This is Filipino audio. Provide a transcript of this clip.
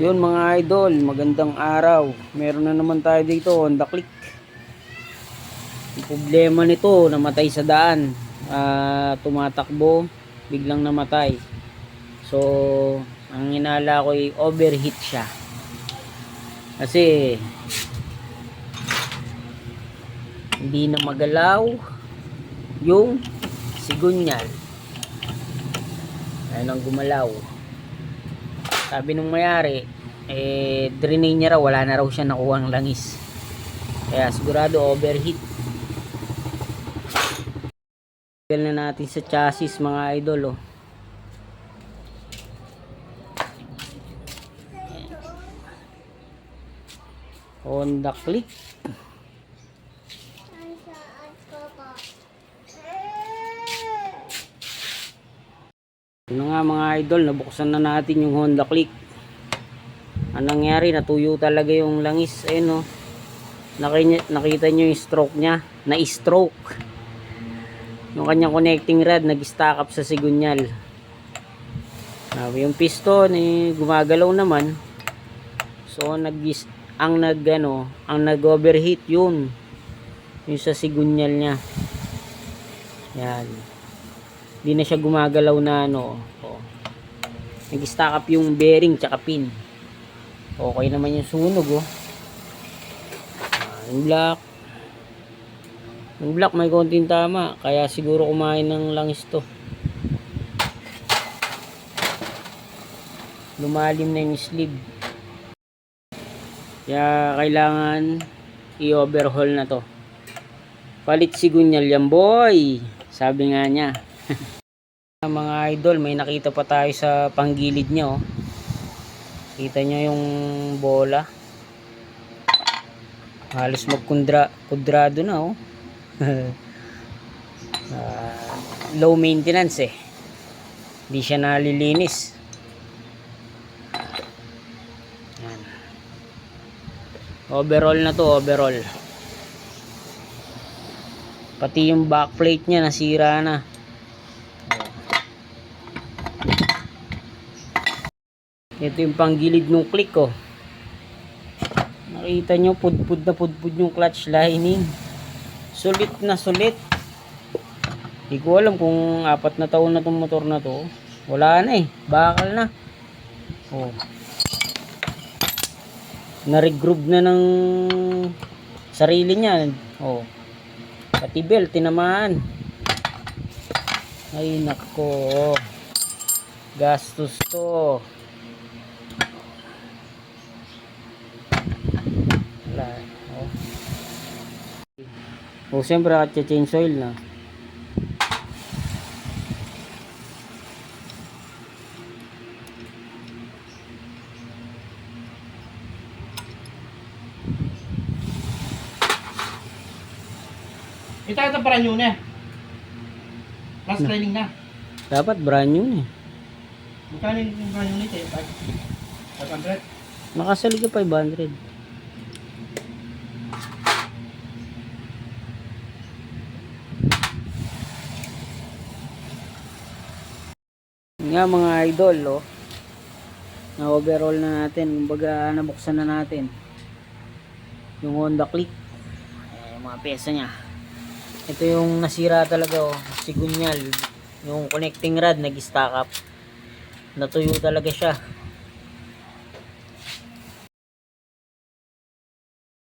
Yun mga idol, magandang araw. Meron na naman tayo dito, Honda Click. Yung problema nito, namatay sa daan. Ah, tumatakbo, biglang namatay. So, ang inala ko ay overheat siya. Kasi, hindi na magalaw yung sigunyal. Ayun ang gumalaw sabi nung mayari eh drainade niya raw wala na raw siya nakuha ng langis. Kaya sigurado overheat. Tagal na natin sa chassis mga idol oh. Honda Click Ano nga mga idol, nabuksan na natin yung Honda Click. Anong nangyari, natuyo talaga yung langis. Ayun oh. Nakita, nakita nyo yung stroke niya. Na-stroke. Yung kanyang connecting rod, nag-stack up sa sigunyal. Ah, yung piston, eh, gumagalaw naman. So, nag ang nag ano, ang nag-overheat yun. Yung sa sigunyal niya. Yan hindi na siya gumagalaw na ano oh. nag-stack up yung bearing tsaka pin. Okay naman yung sunog oh. Ah, yung black. Yung black may konting tama kaya siguro kumain ng langis to. Lumalim na yung sleeve. Kaya kailangan i-overhaul na to. Palit sigunyal yan boy! Sabi nga niya mga idol may nakita pa tayo sa panggilid niya oh. kita nyo yung bola halos magkundra kudrado na oh. Ah, low maintenance eh hindi siya nalilinis Yan. overall na to overall pati yung backplate niya nasira na ito yung panggilid ng click ko nakita nyo pudpud na pudpud yung clutch lining. Sulit na sulit. Hindi ko alam kung apat na taon na tong motor na to. Wala na eh. Bakal na. Oh. Na-regroove na ng sarili niya. Oh. Pati belt tinamaan. Ay nako. Gastos to wala oh oh siyempre at change oil na Ito ito brand new na. Last training na. dapat brand new eh Magkano yung brand new nito? eh? Five- 500? nakasali ka 500 nga mga idol oh. na overall na natin kumbaga nabuksan na natin. Yung Honda Click. Eh, mga pyesa nya ito yung nasira talaga oh. Sigunyal yung connecting rod nag stack up. Natuyo talaga siya